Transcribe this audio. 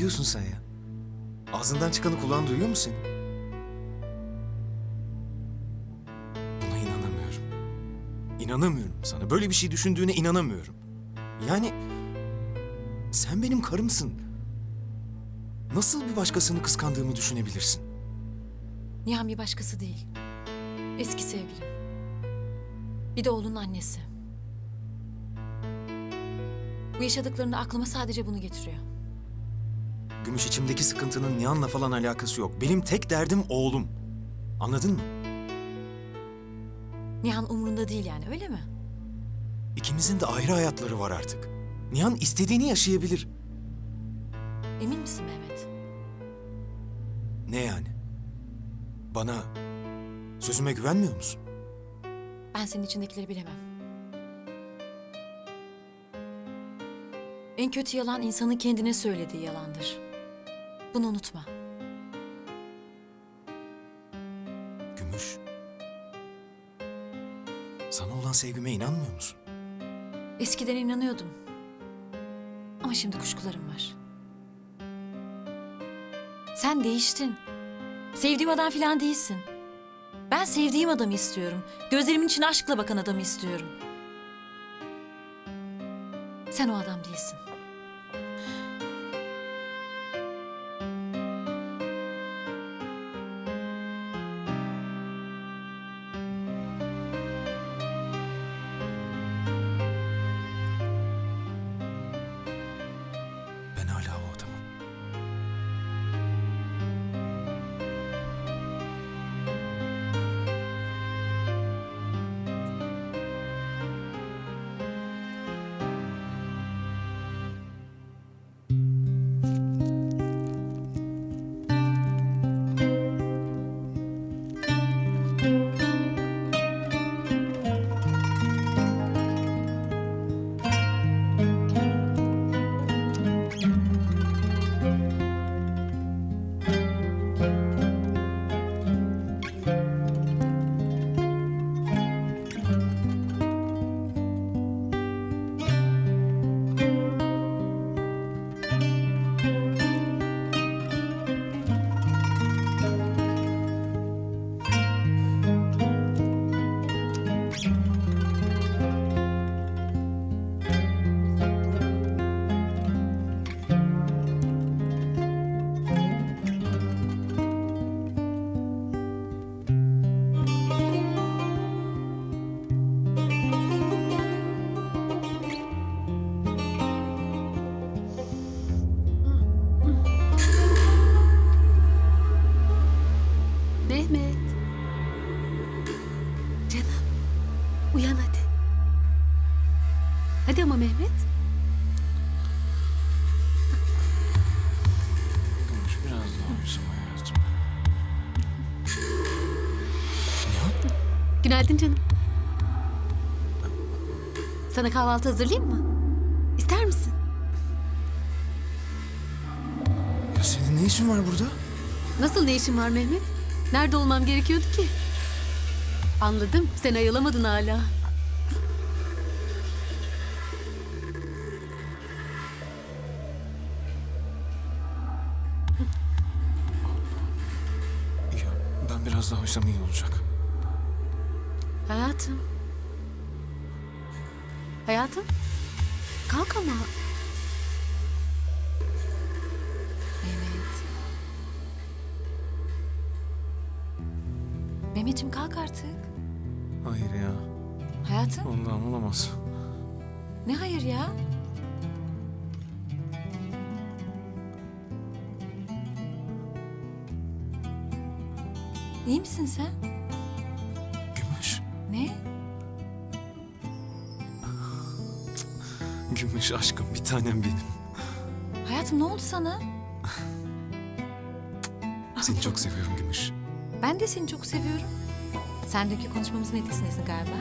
diyorsun sen ya? Ağzından çıkanı kulağın duyuyor mu senin? Buna inanamıyorum. İnanamıyorum sana. Böyle bir şey düşündüğüne inanamıyorum. Yani sen benim karımsın. Nasıl bir başkasını kıskandığımı düşünebilirsin? Nihan bir başkası değil. Eski sevgilim. Bir de oğlunun annesi. Bu yaşadıklarında aklıma sadece bunu getiriyor. Gümüş içimdeki sıkıntının Nihan'la falan alakası yok. Benim tek derdim oğlum. Anladın mı? Nihan umurunda değil yani öyle mi? İkimizin de ayrı hayatları var artık. Nihan istediğini yaşayabilir. Emin misin Mehmet? Ne yani? Bana sözüme güvenmiyor musun? Ben senin içindekileri bilemem. En kötü yalan insanın kendine söylediği yalandır. Bunu unutma. Gümüş. Sana olan sevgime inanmıyor musun? Eskiden inanıyordum. Ama şimdi kuşkularım var. Sen değiştin. Sevdiğim adam falan değilsin. Ben sevdiğim adamı istiyorum. Gözlerimin içine aşkla bakan adamı istiyorum. Sen o adam değilsin. Uyan hadi. Hadi ama Mehmet. Biraz daha uyusam hayatım. Nihan? Günaydın canım. Sana kahvaltı hazırlayayım mı? İster misin? Ya senin ne işin var burada? Nasıl ne işin var Mehmet? Nerede olmam gerekiyordu ki? Anladım. Sen ayılamadın hala. Ya ben biraz daha uyusam iyi olacak. Hayatım. Hayatım. Kalk ama. Mehmetciğim kalk artık. Hayır ya. Hayatım. Ondan olamaz. Ne hayır ya? İyi misin sen? Gümüş. Ne? Gümüş aşkım bir tanem benim. Hayatım ne oldu sana? Seni çok seviyorum Gümüş. Ben de seni çok seviyorum. Sen dünkü konuşmamızın etkisindesin galiba.